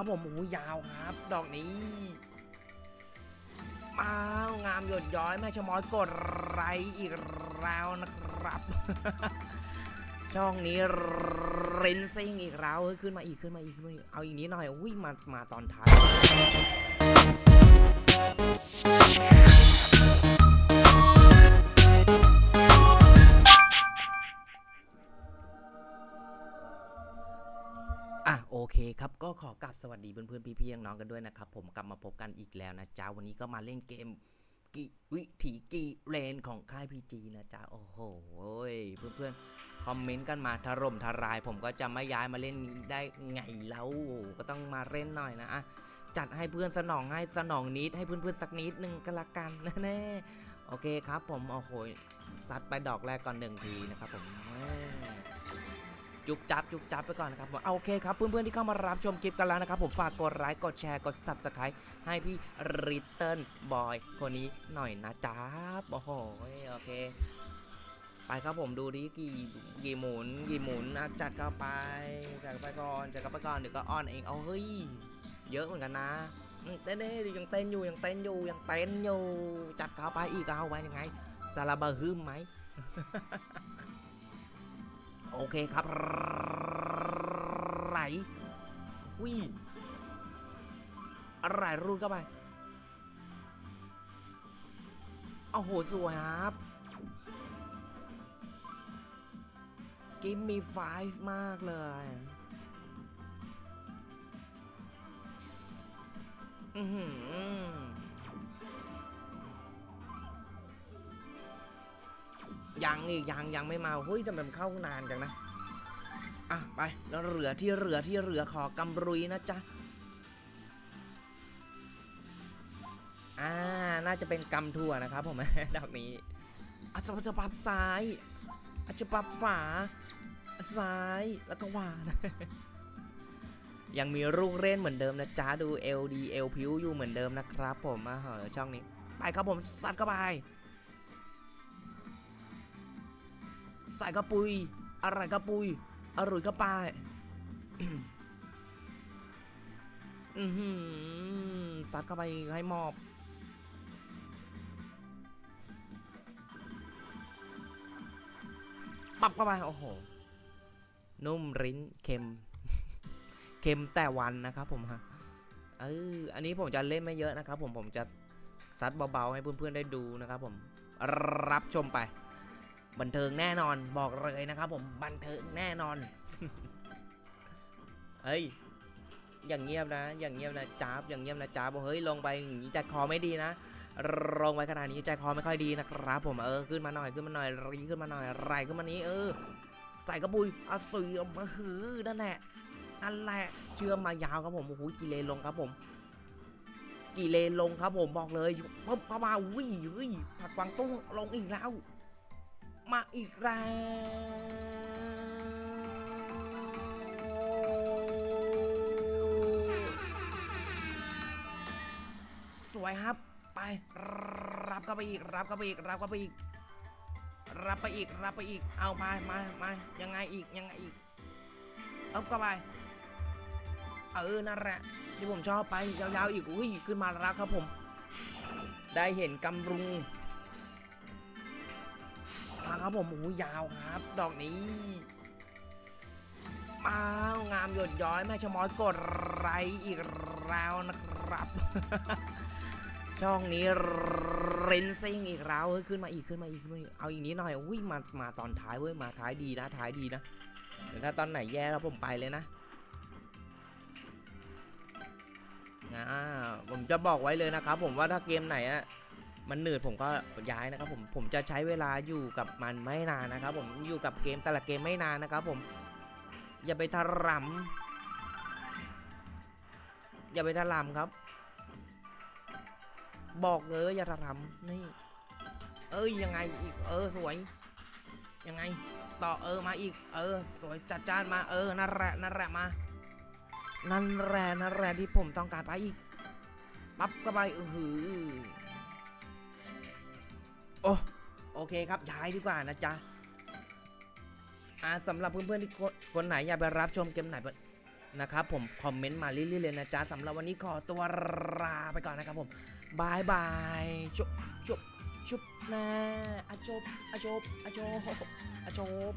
ครับผมโอ้ยาวครับ ดอกนี้อ้าวงามหยดย้อยแม่ชะมอยกดไรอีกแล้วนะครับ ช่องนี้เรนซิ่งอีกแล้วเฮ้ยขึ้นมาอีกขึ้นมาอีกขึ้นมาอีกเอาอีกนิดหน่อยอุ้ยมามาตอนท้าย เคครับก็ขอกลับสวัสดีเพื่อนๆพี่ๆน้องๆกันด้วยนะครับ ผมกลับมาพบกันอีกแล้วนะจ๊ะวันนี้ก็มาเล่นเกมกิวิถีกีเลนของค่ายพีจีนะจ๊ะโอ้โหเพื่อนๆคอมเมนต์กันมาถล่มทลาย ผมก็จะไม่ย้ายมาเล่นได้ไงแล้วก็ต้องมาเล่นหน่อยนะอะจัดให้เพื่อนสนองให้สนองนิดให้เพื่อนๆสักนิดนึงก็และกันนะแน่โอเคครับ ผมโอ้โหซัดไปดอกแรกก่อนหนึ่งทีนะครับผมแม่ จุบจับจุบจับไปก่อนนะครับผมเอาโอเคครับเพื่อนๆที่เข้ามารับชมคลิปกันแล้วนะครับผมฝากกดไลค์กดแชร์กด subscribe ให้พี่ริตเติ้ลบอยคนนี้หน่อยนะจ๊ะโอ้โหโอเค ไปครับผมดูดิกี่กี่หมุนกี่หมุนอะจัดเข้าไปจัดไปก่อนจัดไปก่อนเดี๋ยวก็ออนเองเอาเฮ้ยเยอะเหมือนกันนะเต้นเด้ยังเต้นอยู่ยังเต้นอยู่ยังเต้นอยู่จัดเข้าไปอีกเอาไว้ยังไงซาลาบะฮึมไหม โอเคครับไหลวิอะไรรูดเข้าไปโอ้โหสวยครับกิมมีไฟมากเลย อือหือ ยังอีกยังยังไม่มาเฮ้ยทำไมมันเข้านานจังนะอะไปแล้วเหลือที่เหลือที่เหลือขอกำรุยนะจ๊ะอ่าน่าจะเป็นกำถั่วนะครับผมดอกนี้อาจจะปรับซ้ายอาจจะปรับฝาซ้ายแล้วก็วานะยังมีรูกเล่นเหมือนเดิมนะจ๊ะดู LD L พิวอยู่เหมือนเดิมนะครับผมอะเหอะช่องนี้ ไปครับผมซัดเข้าไป ใส่กระปุย อะไรกระปุย อร่อยกระปายอือหือซัดเข้าไปให้หมอบ ปับเข้าไป โอ้โห นุ่มริ้นเค็ม เค็มแต่วันนะครับผมฮะ เออ อันนี้ผมจะเล่นไม่เยอะนะครับผม ผมจะซัดเบาๆให้เพื่อนๆได้ดูนะครับผม รับชมไป บันเทิงแน่นอนบอกเลยนะครับผมบันเทิงแน่นอนเฮ้ยอย่างเงียบนะ อย่างเงียบนะจ้าบอย่างเงียบนะจ้าบบอกเฮ้ยลงไปอย่างนี้ใจคอไม่ดีนะลงไปขนาดนี้ใจคอไม่ค่อยดีนะครับผมเออขึ้นมาหน่อยขึ้นมาหน่อยรีขึ้นมาหน่อยไรขึ้นมานี้เออ ใส่กระบุยเอาสีออกมาหือนั่นแหละนั่นแหละเชื่อมมายาวครับผมโอ้โหกี่เลนลงครับผมกี่เลนลงครับผมบอกเลยปุ๊บเข้ามาวิ่งวิ่งผัดกวางตุ้งลงอีกแล้ว มาอีกแล้วสวยครับไปรับเข้าไปอีกรับเข้าไปอีกรับเข้าไปอีก รับไปอีกรับไปอีกเอามามามายังไงอีกยังไงอีกเอาเข้าไปเออนั่นแหละที่ผมชอบไปยาวๆอีกอุ้ยขึ้นมาแล้วครับผม ได้เห็นกำรุง ครับผมโอ้ยาวครับ ดอกนี้อ้าวงามหยดย้อยแม่ชะมอยกดไลค์อีกแล้วนะครับ ช่องนี้เรนซิ่งอีกแล้วเฮ้ยขึ้นมาอีกขึ้นมาอีกขึ้นมาอีกเอาอีกนิดหน่อยอุ้ยมามาตอนท้ายเว้ยมาท้ายดีนะท้ายดีนะเดี๋ยวถ้าตอนไหนแย่แล้วผมไปเลยนะอ่าผมจะบอกไว้เลยนะครับผมว่าถ้าเกมไหนอะ มันหนืดผมก็ย้ายนะครับผมผมจะใช้เวลาอยู่กับมันไม่นานนะครับ ผมอยู่กับเกมแต่ละเกมไม่นานนะครับ ผม อย่าไปทะรำอย่าไปทะรำครับ บอกเลยอย่าทะรำนี่ เอ้ยยังไงอีกเออสวย ยังไง ต่อเออมาอีก เออ สวยจัดจ้านมาเออนั่นแหละนั่นแหละมานั่นแหละนั่นแหละที่ผมต้องการไปอีกปั๊บก็ไปเออหือ โอ้โอเคครับย้ายดีกว่านะจ๊ะอ่าสำหรับเพื่อนๆที่คนไหนอยากไปรับชมเกมไหนนะครับผมคอมเมนต์มาเรื่อยๆเลยนะจ๊ะสำหรับวันนี้ขอตัวลาไปก่อนนะครับผมบายบายชุบชุบชุบนะอาจบอาจบอาจบอาจบ